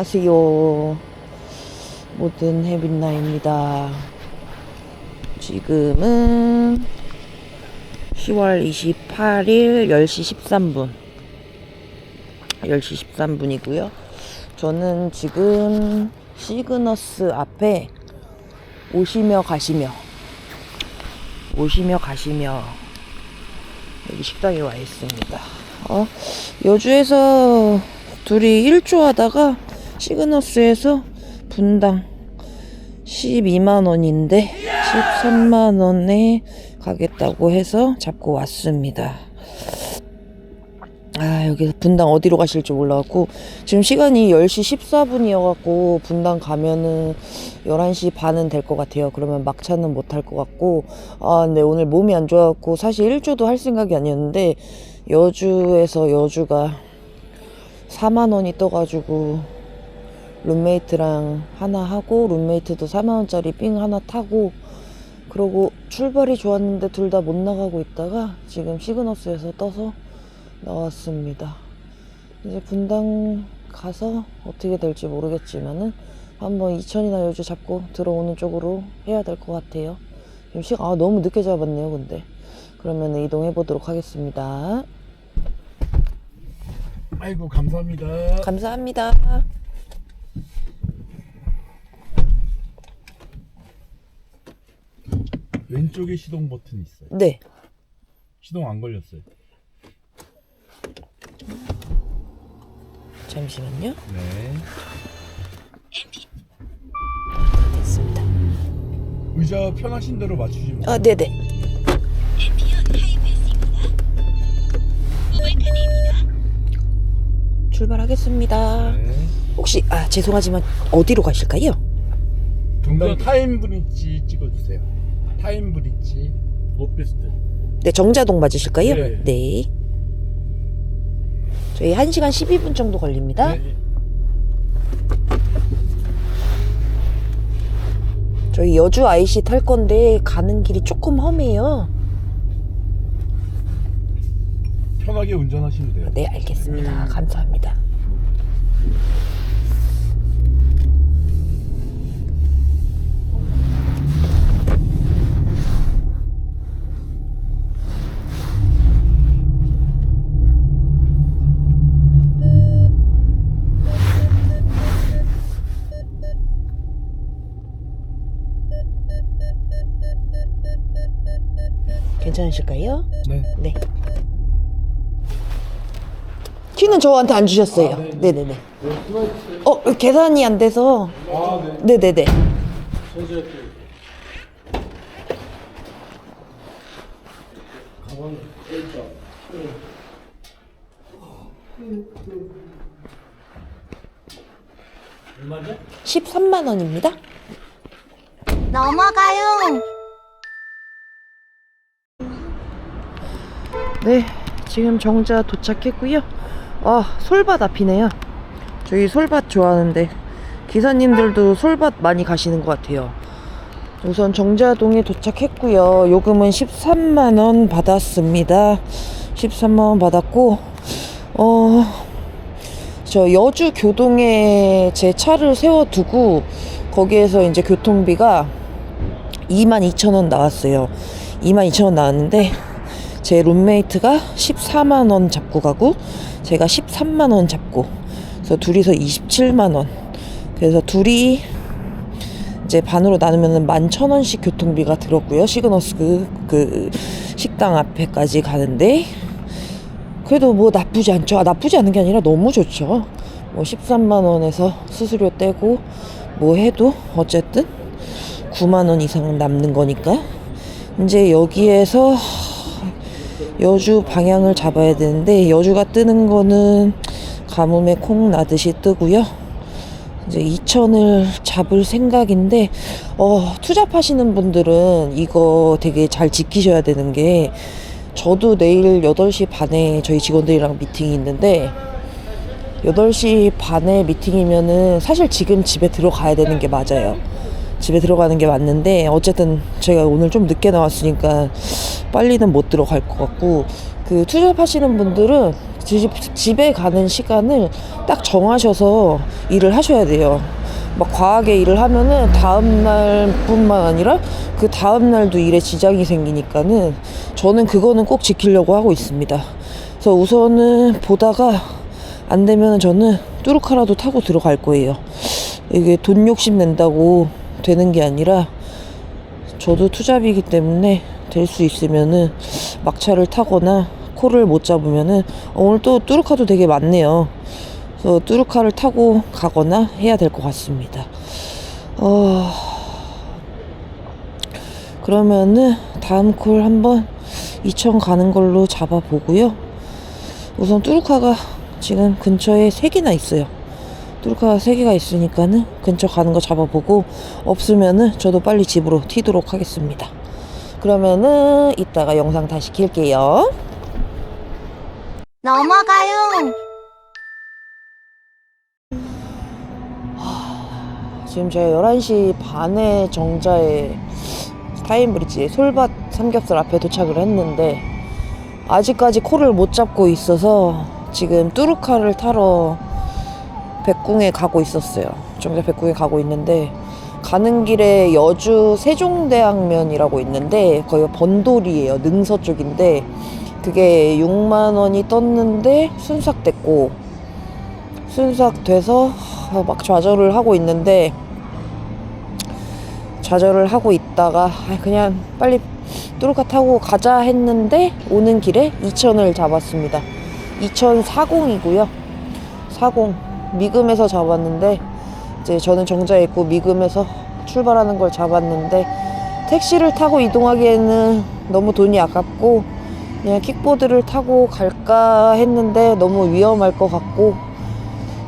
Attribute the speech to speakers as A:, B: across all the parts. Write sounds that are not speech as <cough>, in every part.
A: 안녕하세요. 모든 해빈나입니다. 지금은 10월 28일 10시 13분. 10시 13분이고요. 저는 지금 시그너스 앞에 오시며 가시며 오시며 가시며 여기 식당에 와 있습니다. 어, 여주에서 둘이 일조 하다가 시그너스에서 분당 12만 원인데 13만 원에 가겠다고 해서 잡고 왔습니다. 아, 여기서 분당 어디로 가실지 몰라갖고, 지금 시간이 10시 14분이어갖고, 분당 가면은 11시 반은 될 것 같아요. 그러면 막차는 못할 것 같고, 아, 근데 오늘 몸이 안 좋아갖고, 사실 일주도 할 생각이 아니었는데, 여주에서 여주가 4만원이 떠가지고, 룸메이트랑 하나 하고, 룸메이트도 4만원짜리 삥 하나 타고, 그러고 출발이 좋았는데 둘 다 못 나가고 있다가, 지금 시그너스에서 떠서, 나왔습니다. 이제 분당 가서 어떻게 될지 모르겠지만은 한번 이천이나 여주 잡고 들어오는 쪽으로 해야 될 것 같아요. 지금 시간 아 너무 늦게 잡았네요. 근데 그러면 이동해 보도록 하겠습니다.
B: 아이고 감사합니다.
A: 감사합니다.
B: 왼쪽에 시동 버튼 있어요.
A: 네.
B: 시동 안 걸렸어요.
A: 잠시만요.
B: 네.
A: 됐습니다.
B: 의자 편하신 대로 맞추시면
A: 아 네네. 출발하겠습니다.
B: 네.
A: 혹시 아 죄송하지만 어디로 가실까요?
B: 분당 타임 브릿지 찍어주세요. 타임 브릿지. 오피스텔.
A: 네, 정자동 맞으실까요?
B: 네.
A: 네. 저희 1시간 12분 정도 걸립니다.
B: 네.
A: 저희 여주 IC 탈 건데 가는 길이 조금 험해요.
B: 편하게 운전하시면 돼요.
A: 네, 알겠습니다. 감사합니다. 괜찮으실까요?
B: 네.
A: 네. 키는 저한테 안 주셨어요.
B: 아, 네,
A: 네, 네, 네. 어, 계산이 안 돼서.
B: 아 네.
A: 네, 네, 네.
B: 얼마죠?
A: 13만 원입니다.
C: 넘어가요.
A: 네, 지금 정자 도착했고요. 아, 솔밭 앞이네요. 저희 솔밭 좋아하는데 기사님들도 솔밭 많이 가시는 것 같아요. 우선 정자동에 도착했고요. 요금은 13만 원 받았습니다. 13만 원 받았고 어. 저 여주 교동에 제 차를 세워두고 거기에서 이제 교통비가 22,000원 나왔어요. 22,000원 나왔는데 제 룸메이트가 14만 원 잡고 가고 제가 13만 원 잡고 그래서 둘이서 27만 원. 그래서 둘이 이제 반으로 나누면은 11,000원씩 교통비가 들었고요. 시그너스 그, 그 식당 앞에까지 가는데 그래도 뭐 나쁘지 않죠. 아, 나쁘지 않은 게 아니라 너무 좋죠. 뭐 13만 원에서 수수료 떼고 뭐 해도 어쨌든 9만 원 이상 남는 거니까 이제 여기에서 여주 방향을 잡아야 되는데 여주가 뜨는 거는 가뭄에 콩 나듯이 뜨고요. 이제 2천을 잡을 생각인데 어, 투잡하시는 분들은 이거 되게 잘 지키셔야 되는 게 저도 내일 8시 반에 저희 직원들이랑 미팅이 있는데 8시 반에 미팅이면은 사실 지금 집에 들어가야 되는 게 맞아요. 집에 들어가는 게 맞는데 어쨌든 제가 오늘 좀 늦게 나왔으니까 빨리는 못 들어갈 것 같고 그 투잡하시는 분들은 집, 집에 가는 시간을 딱 정하셔서 일을 하셔야 돼요. 막 과하게 일을 하면은 다음 날 뿐만 아니라 그 다음 날도 일에 지장이 생기니까는 저는 그거는 꼭 지키려고 하고 있습니다. 그래서 우선은 보다가 안 되면 저는 뚜루카라도 타고 들어갈 거예요. 이게 돈 욕심 낸다고 되는 게 아니라 저도 투잡이기 때문에 될 수 있으면은 막차를 타거나 코를 못 잡으면은 어, 오늘 또 뚜루카도 되게 많네요. 그래서 뚜루카를 타고 가거나 해야 될 것 같습니다. 어... 그러면은 다음 콜 한번 이천 가는 걸로 잡아보고요. 우선 뚜루카가 지금 근처에 세 개나 있어요. 뚜루카가 세 개가 있으니까는 근처 가는 거 잡아보고 없으면은 저도 빨리 집으로 튀도록 하겠습니다. 그러면은 이따가 영상 다시 킬게요.
C: 넘어가요.
A: 지금 제가 11시 반에 정자에 타임브리지 솔밭 삼겹살 앞에 도착을 했는데 아직까지 코를 못 잡고 있어서 지금 뚜루카를 타러 백궁에 가고 있었어요. 정자 백궁에 가고 있는데 가는 길에 여주 세종대왕면이라고 있는데 거기가 번돌이에요. 능서 쪽인데 그게 6만 원이 떴는데 순삭됐고 순삭돼서 막 좌절을 하고 있는데 좌절을 하고 있다가 아, 그냥 빨리 뚜루카 타고 가자 했는데 오는 길에 2천을 잡았습니다. 2040이고요. 40 미금에서 잡았는데 이제 저는 정자에 있고 미금에서 출발하는 걸 잡았는데 택시를 타고 이동하기에는 너무 돈이 아깝고 그냥 킥보드를 타고 갈까 했는데 너무 위험할 것 같고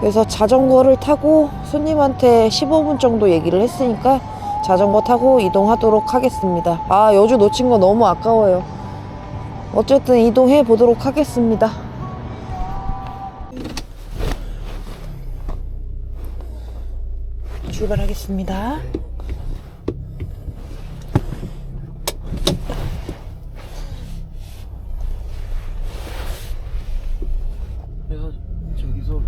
A: 그래서 자전거를 타고 손님한테 15분 정도 얘기를 했으니까 자전거 타고 이동하도록 하겠습니다. 아, 여주 놓친 거 너무 아까워요. 어쨌든 이동해 보도록 하겠습니다. 출발하겠습니다.
B: 그래서 저기서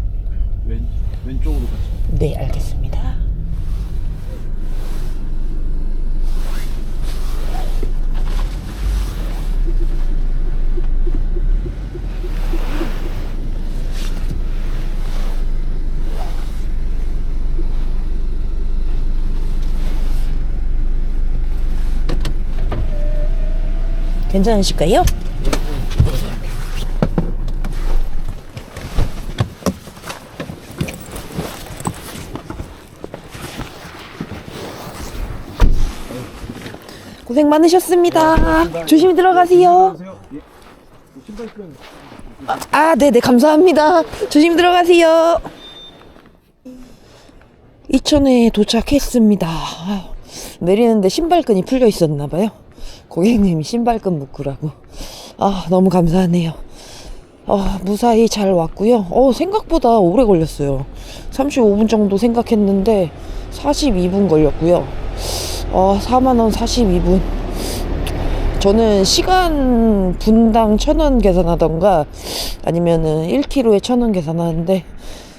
B: 왼 왼쪽으로 가자.
A: 네, 알겠습니다. 괜찮으실까요? 고생 많으셨습니다. 조심히 들어가세요.
B: 예. 신발끈
A: 아, 네네, 감사합니다. 조심히 들어가세요. 이천에 도착했습니다. 아, 내리는데 신발끈이 풀려 있었나봐요. 고객님이 신발끈 묶으라고. 아, 너무 감사하네요. 아, 무사히 잘 왔고요. 어, 생각보다 오래 걸렸어요. 35분 정도 생각했는데 42분 걸렸고요. 어, 4만원 42분. 저는 시간 분당 천 원 계산하던가 아니면은 1km에 천 원 계산하는데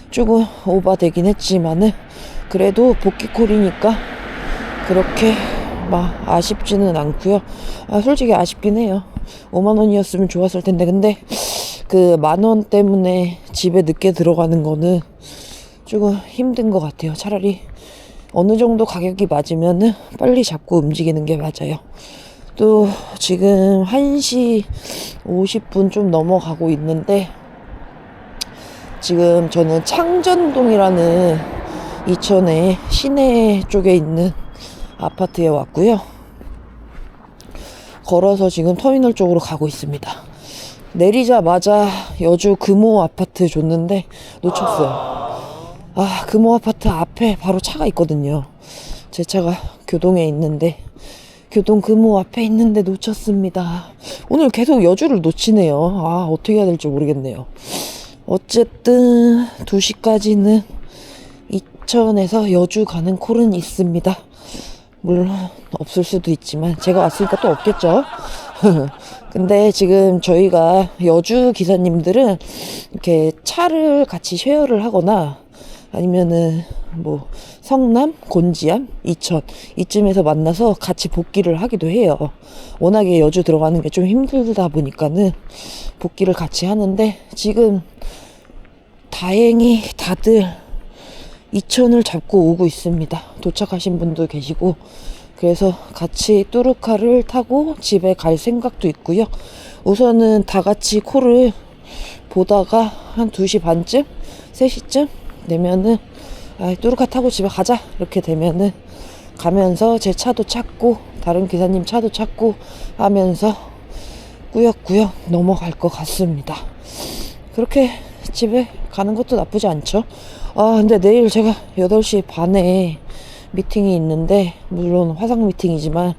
A: 조금 오바되긴 했지만은 그래도 복귀콜이니까 그렇게 막 아쉽지는 않고요. 아 솔직히 아쉽긴 해요. 5만 원이었으면 좋았을 텐데 근데 그 만 원 때문에 집에 늦게 들어가는 거는 조금 힘든 것 같아요. 차라리 어느 정도 가격이 맞으면은 빨리 잡고 움직이는 게 맞아요. 또 지금 1시 50분 좀 넘어가고 있는데 지금 저는 창전동이라는 이천의 시내 쪽에 있는 아파트에 왔고요. 걸어서 지금 터미널 쪽으로 가고 있습니다. 내리자마자 여주 금호 아파트 줬는데 놓쳤어요. 아, 금호 아파트 앞에 바로 차가 있거든요. 제 차가 교동에 있는데 교동 금호 앞에 있는데 놓쳤습니다. 오늘 계속 여주를 놓치네요. 아, 어떻게 해야 될지 모르겠네요. 어쨌든 2시까지는 이천에서 여주 가는 콜은 있습니다. 물론 없을 수도 있지만 제가 왔으니까 또 없겠죠. <laughs> 근데 지금 저희가 여주 기사님들은 이렇게 차를 같이 쉐어를 하거나 아니면은 뭐 성남, 곤지암, 이천 이쯤에서 만나서 같이 복귀를 하기도 해요. 워낙에 여주 들어가는 게 좀 힘들다 보니까는 복귀를 같이 하는데 지금 다행히 다들 이천을 잡고 오고 있습니다. 도착하신 분도 계시고 그래서 같이 뚜루카를 타고 집에 갈 생각도 있고요. 우선은 다 같이 코를 보다가 한 2시 반쯤, 3시쯤 되면은 아, 뚜루카 타고 집에 가자 이렇게 되면은 가면서 제 차도 찾고 다른 기사님 차도 찾고 하면서 꾸역꾸역 넘어갈 것 같습니다. 그렇게 집에 가는 것도 나쁘지 않죠. 아, 근데 내일 제가 8시 반에 미팅이 있는데, 물론 화상 미팅이지만,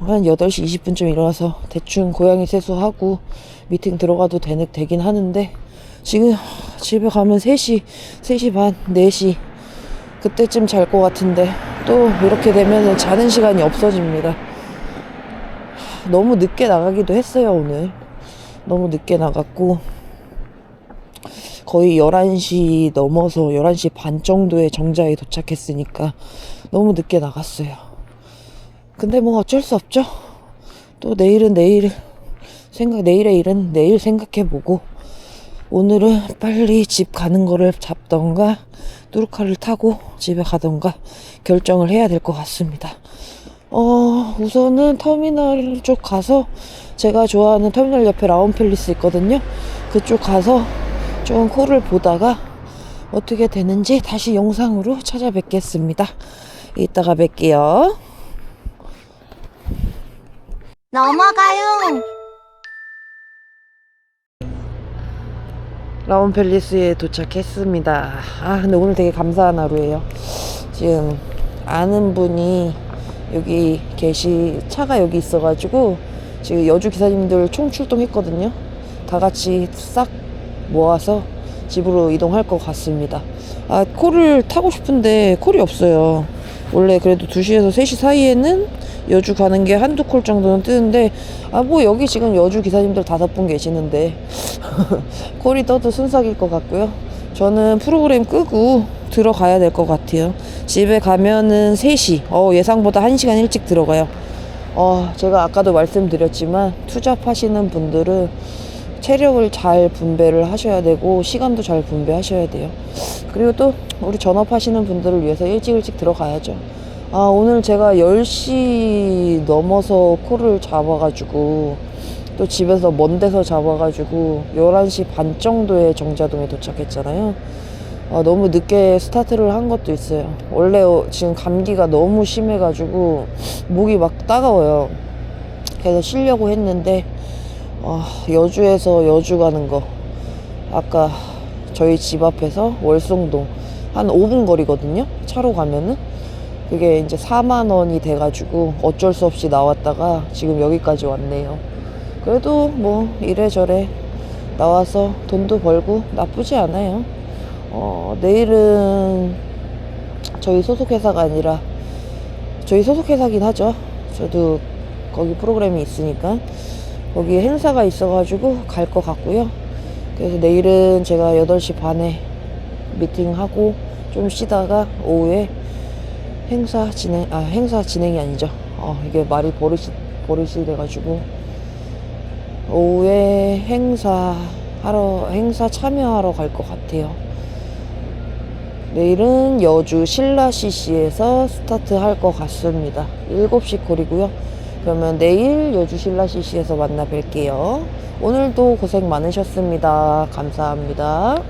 A: 한 8시 20분쯤 일어나서 대충 고양이 세수하고 미팅 들어가도 되는, 되긴 하는데, 지금 집에 가면 3시, 3시 반, 4시, 그때쯤 잘 것 같은데, 또 이렇게 되면 자는 시간이 없어집니다. 너무 늦게 나가기도 했어요, 오늘. 너무 늦게 나갔고, 거의 11시 넘어서 11시 반 정도에 정자에 도착했으니까 너무 늦게 나갔어요. 근데 뭐 어쩔 수 없죠. 또 내일은 내일 생각 내일의 일은 내일 생각해보고 오늘은 빨리 집 가는 거를 잡던가 뚜루카를 타고 집에 가던가 결정을 해야 될 것 같습니다. 어, 우선은 터미널 쪽 가서 제가 좋아하는 터미널 옆에 라운펠리스 있거든요. 그쪽 가서 좀 코를 보다가 어떻게 되는지 다시 영상으로 찾아뵙겠습니다. 이따가 뵐게요.
C: 넘어가요.
A: 라운펠리스에 도착했습니다. 아, 근데 오늘 되게 감사한 하루예요. 지금 아는 분이 여기 계시, 차가 여기 있어가지고 지금 여주 기사님들 총 출동했거든요. 다 같이 싹 모아서 집으로 이동할 것 같습니다. 아, 콜을 타고 싶은데 콜이 없어요. 원래 그래도 2시에서 3시 사이에는 여주 가는 게 한두 콜 정도는 뜨는데, 아, 뭐 여기 지금 여주 기사님들 다섯 분 계시는데, <laughs> 콜이 떠도 순삭일 것 같고요. 저는 프로그램 끄고 들어가야 될 것 같아요. 집에 가면은 3시, 어, 예상보다 1시간 일찍 들어가요. 어, 제가 아까도 말씀드렸지만, 투잡하시는 분들은 체력을 잘 분배를 하셔야 되고 시간도 잘 분배하셔야 돼요. 그리고 또 우리 전업하시는 분들을 위해서 일찍 일찍 들어가야죠. 아 오늘 제가 10시 넘어서 콜을 잡아가지고 또 집에서 먼 데서 잡아가지고 11시 반 정도에 정자동에 도착했잖아요. 아, 너무 늦게 스타트를 한 것도 있어요. 원래 어, 지금 감기가 너무 심해가지고 목이 막 따가워요. 그래서 쉬려고 했는데 어, 여주에서 여주 가는 거. 아까 저희 집 앞에서 월송동 한 5분 거리거든요 차로 가면은. 그게 이제 4만 원이 돼가지고 어쩔 수 없이 나왔다가 지금 여기까지 왔네요. 그래도 뭐 이래저래 나와서 돈도 벌고 나쁘지 않아요. 어, 내일은 저희 소속 회사가 아니라 저희 소속 회사긴 하죠. 저도 거기 프로그램이 있으니까 거기 행사가 있어가지고 갈 것 같고요. 그래서 내일은 제가 8시 반에 미팅하고 좀 쉬다가 오후에 행사 진행, 아, 행사 진행이 아니죠. 어, 이게 말이 버릇이, 버릇이 돼가지고 오후에 행사 하러, 행사 참여하러 갈 것 같아요. 내일은 여주 신라 CC에서 스타트 할 것 같습니다. 7시 콜이고요. 그러면 내일 여주 신라 CC에서 만나 뵐게요. 오늘도 고생 많으셨습니다. 감사합니다.